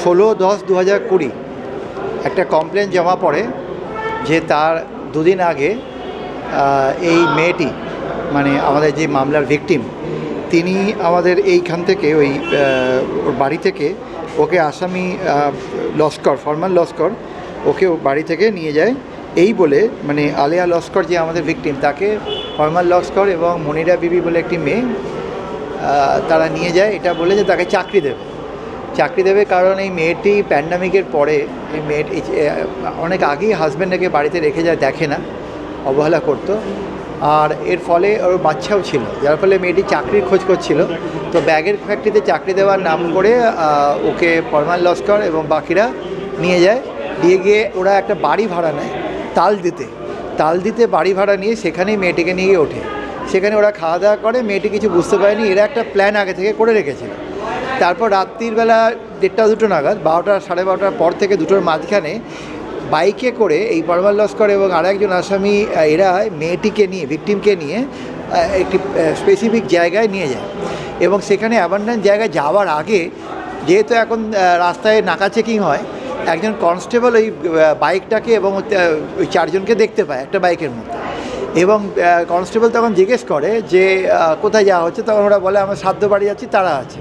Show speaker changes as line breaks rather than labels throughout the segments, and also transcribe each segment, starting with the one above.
ষোলো দশ দু হাজার কুড়ি একটা কমপ্লেন জমা পড়ে যে তার দুদিন আগে এই মেয়েটি মানে আমাদের যে মামলার ভিকটিম তিনি আমাদের এইখান থেকে ওই ওর বাড়ি থেকে ওকে আসামি লস্কর ফরমান লস্কর, ওকে বাড়ি থেকে নিয়ে যায়। এই বলে মানে আলেয়া লস্কর যে আমাদের ভিকটিম তাকে ফরমান লস্কর এবং মনিরা বিবি বলে একটি মেয়ে তারা নিয়ে যায়। এটা বলে যে তাকে চাকরি দেবে। চাকরি দেবে কারণ এই মেয়েটি প্যান্ডামিকের পরে এই মেয়েটি অনেক আগেই হাজব্যান্ডকে বাড়িতে রেখে যায়, দেখে না, অবহেলা করতো। আর এর ফলে ওর বাচ্চাও ছিল, যার ফলে মেয়েটি চাকরির খোঁজ করছিল। তো ব্যাগের ফ্যাক্টরিতে চাকরি দেওয়ার নাম করে ওকে ফরমান লস্কর এবং বাকিরা নিয়ে যায়। দিয়ে গিয়ে ওরা একটা বাড়ি ভাড়া নেয়, তাল দিতে। তাল দিতে বাড়ি ভাড়া নিয়ে সেখানেই মেয়েটিকে নিয়ে ওঠে। সেখানে ওরা খাওয়া দাওয়া করে, মেয়েটি কিছু বুঝতে পারেনি, এরা একটা প্ল্যান আগে থেকে করে রেখেছিল। তারপর রাত্রির বেলা দেড়টা দুটো নাগাদ বারোটা সাড়ে বারোটার পর থেকে দুটোর মাঝখানে বাইকে করে এই পরমাল লস্কর এবং আরেকজন আসামি আহ, এরা মেয়েটিকে নিয়ে ভিকটিমকে নিয়ে একটি স্পেসিফিক জায়গায় নিয়ে যায়। এবং সেখানে অ্যাবান্ডান জায়গায় যাওয়ার আগে যেহেতু এখন রাস্তায় নাকা চেকিং হয় একজন কনস্টেবল ওই বাইকটাকে এবং ওই চারজনকে দেখতে পায় একটা বাইকের মধ্যে। এবং কনস্টেবল তখন জিজ্ঞেস করে যে কোথায় যাওয়া হচ্ছে? তখন ওরা বলে আমরা সাধ্য বাড়ি যাচ্ছি তারা আছে।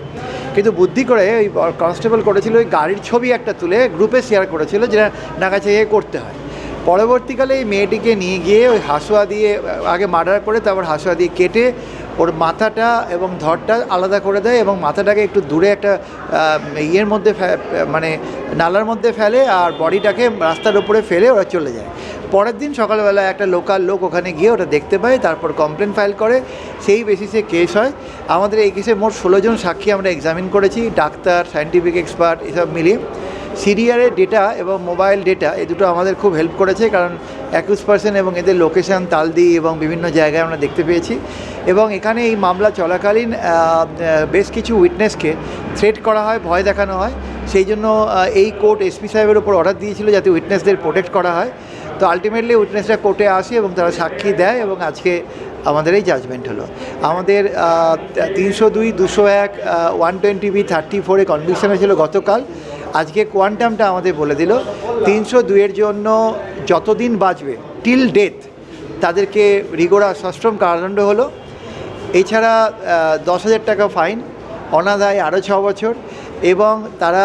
কিন্তু বুদ্ধি করে ওই কনস্টেবল করেছিল, ওই গাড়ির ছবি একটা তুলে গ্রুপে শেয়ার করেছিল যেটা নাকাছে করতে হয়। পরবর্তীকালে এই মেয়েটিকে নিয়ে গিয়ে ওই হাসুয়া দিয়ে আগে মার্ডার করে, তারপর হাসুয়া দিয়ে কেটে ওর মাথাটা এবং ধরটা আলাদা করে দেয় এবং মাথাটাকে একটু দূরে একটা ইয়ের মধ্যে মানে নালার মধ্যে ফেলে আর বডিটাকে রাস্তার উপরে ফেলে ওরা চলে যায়। পরের দিন সকালবেলা একটা লোকাল লোক ওখানে গিয়ে ওটা দেখতে পায়, তারপর কমপ্লেন ফাইল করে। সেই বেসিসে কেস হয়। আমাদের এই কেসে মোট ষোলো জন সাক্ষী আমরা এক্সামিন করেছি, ডাক্তার সায়েন্টিফিক এক্সপার্ট এসব মিলিয়ে। সিরিয়ারের ডেটা এবং মোবাইল ডেটা, এই দুটো আমাদের খুব হেল্প করেছে কারণ একুশ পার্সেন্ট এবং এদের লোকেশান, তালদি এবং বিভিন্ন জায়গায় আমরা দেখতে পেয়েছি। এবং এখানে এই মামলা চলাকালীন বেশ কিছু উইটনেসকে থ্রেট করা হয়, ভয় দেখানো হয়। সেই জন্য এই কোর্ট এসপি সাহেবের উপর অর্ডার দিয়েছিল যাতে উইটনেসদের প্রোটেক্ট করা হয়। তো আলটিমেটলি উইটনেসরা কোর্টে আসে এবং তারা সাক্ষী দেয় এবং আজকে আমাদের এই জাজমেন্ট হলো। আমাদের তিনশো দুই, দুশো এক ওয়ান টোয়েন্টি বি থার্টি ফোরে কনভিকশন হয়েছিল গতকাল। আজকে কোয়ান্টামটা আমাদের বলে দিল। তিনশো দুইয়ের জন্য যতদিন বাঁচবে টিল ডেথ তাদেরকে রিগোড়া সশ্রম কারাদণ্ড হলো। এছাড়া দশ হাজার টাকা ফাইন, অনাদায় আরও ছ বছর এবং তারা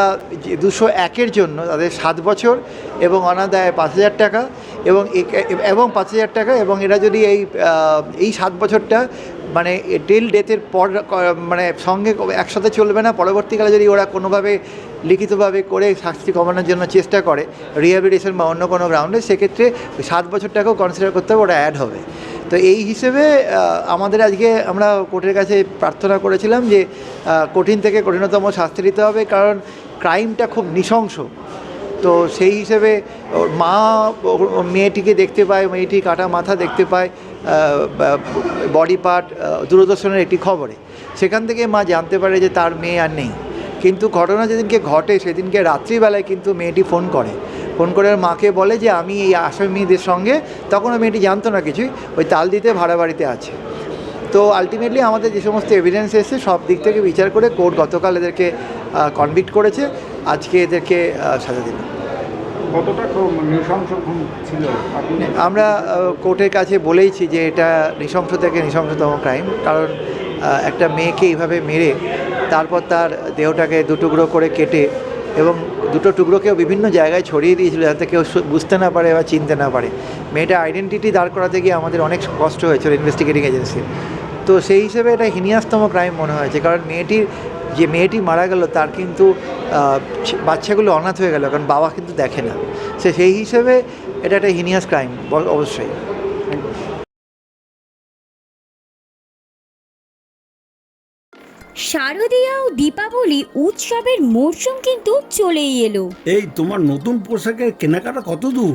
দুশো একের জন্য তাদের সাত বছর এবং অনাদায় পাঁচ হাজার টাকা। এবং এবং পাঁচ হাজার টাকা এবং এরা যদি এই এই সাত বছরটা মানে টেল ডেথের পর মানে সঙ্গে একসাথে চলবে না, পরবর্তীকালে যদি ওরা কোনোভাবে লিখিতভাবে করে শাস্তি কমানোর জন্য চেষ্টা করে রিহ্যাবিলিটেশন বা অন্য কোনো গ্রাউন্ডে সেক্ষেত্রে সাত বছরটাকেও কনসিডার করতে হবে ওরা অ্যাড হবে। তো এই হিসেবে আমাদের আজকে আমরা কোর্টের কাছে প্রার্থনা করেছিলাম যে কঠিন থেকে কঠিনতম শাস্তি দিতে হবে, কারণ ক্রাইমটা খুব নৃশংস। তো সেই হিসেবে মা মেয়েটিকে দেখতে পায়, মেয়েটি কাটা মাথা দেখতে পায় বডি পার্ট দূরদর্শনের একটি খবরে। সেখান থেকে মা জানতে পারে যে তার মেয়ে আর নেই। কিন্তু ঘটনা যেদিনকে ঘটে, সেদিনকে রাত্রিবেলায় কিন্তু মেয়েটি ফোন করে। ফোন করে মাকে বলে যে, আমি এই আসামিদের সঙ্গে। তখনও মেয়েটি জানতো না কিছুই, ওই তাল দিতে ভাড়া বাড়িতে আছে। তো আলটিমেটলি আমাদের যে সমস্ত এভিডেন্স এসেছে, সব দিক থেকে বিচার করে কোর্ট গতকাল এদেরকে কনভিক্ট করেছে। আজকে এদেরকে সাজা দিল। আমরা কোর্টের কাছে বলেইছি যে এটা নৃশংস থেকে নৃশংসতম ক্রাইম। কারণ একটা মেয়েকে এইভাবে মেরে, তারপর তার দেহটাকে দুটুকরো করে কেটে এবং দুটো টুকরোকেও বিভিন্ন জায়গায় ছড়িয়ে দিয়েছিল যাতে কেউ বুঝতে না পারে বা চিনতে না পারে। মেয়েটা আইডেন্টিটি দাঁড় করাতে গিয়ে আমাদের অনেক কষ্ট হয়েছিল ইনভেস্টিগেটিং এজেন্সি তো সেই হিসেবে এটা হিনিয়াস্তম ক্রাইম মনে হয়েছে। কারণ মেয়েটির যে মেয়েটি মারা গেল তার কিন্তু বাচ্চাগুলো অনাথ হয়ে গেল কারণ বাবা কিন্তু দেখে না। সে সেই হিসেবে এটা একটা হিনিয়াস ক্রাইম অবশ্যই।
শারদীয়া ও দীপাবলি উৎসবের মরশুম কিন্তু চলেই এলো।
এই তোমার নতুন পোশাকের কেনাকাটা কত দূর?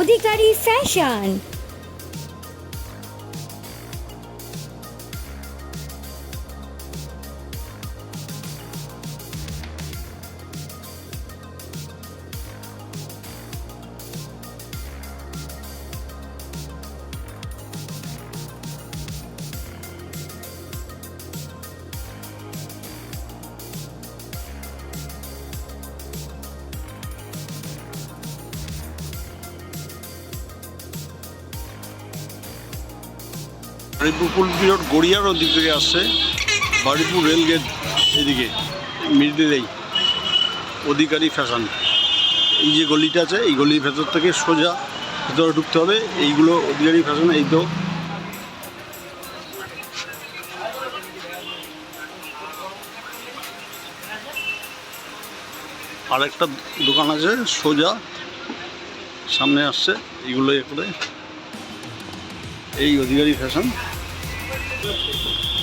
অধিকারী ফ্যাশন।
বাড়িপুর পিরিয়ড গড়িয়ার ওদিক থেকে আসছে। বাড়িপুর রেলগেট এদিকে মিডিলেই অধিকারী ফ্যাশন। এই যে গলিটা আছে, এই গলির ভেতর থেকে সোজা ভেতরে ঢুকতে হবে। এইগুলো অধিকারী ফ্যাশন, এই তো। আরেকটা দোকান আছে, সোজা। সামনে আসছে, এইগুলো করে। এই অধিকারী ফ্যাশন। perfeito.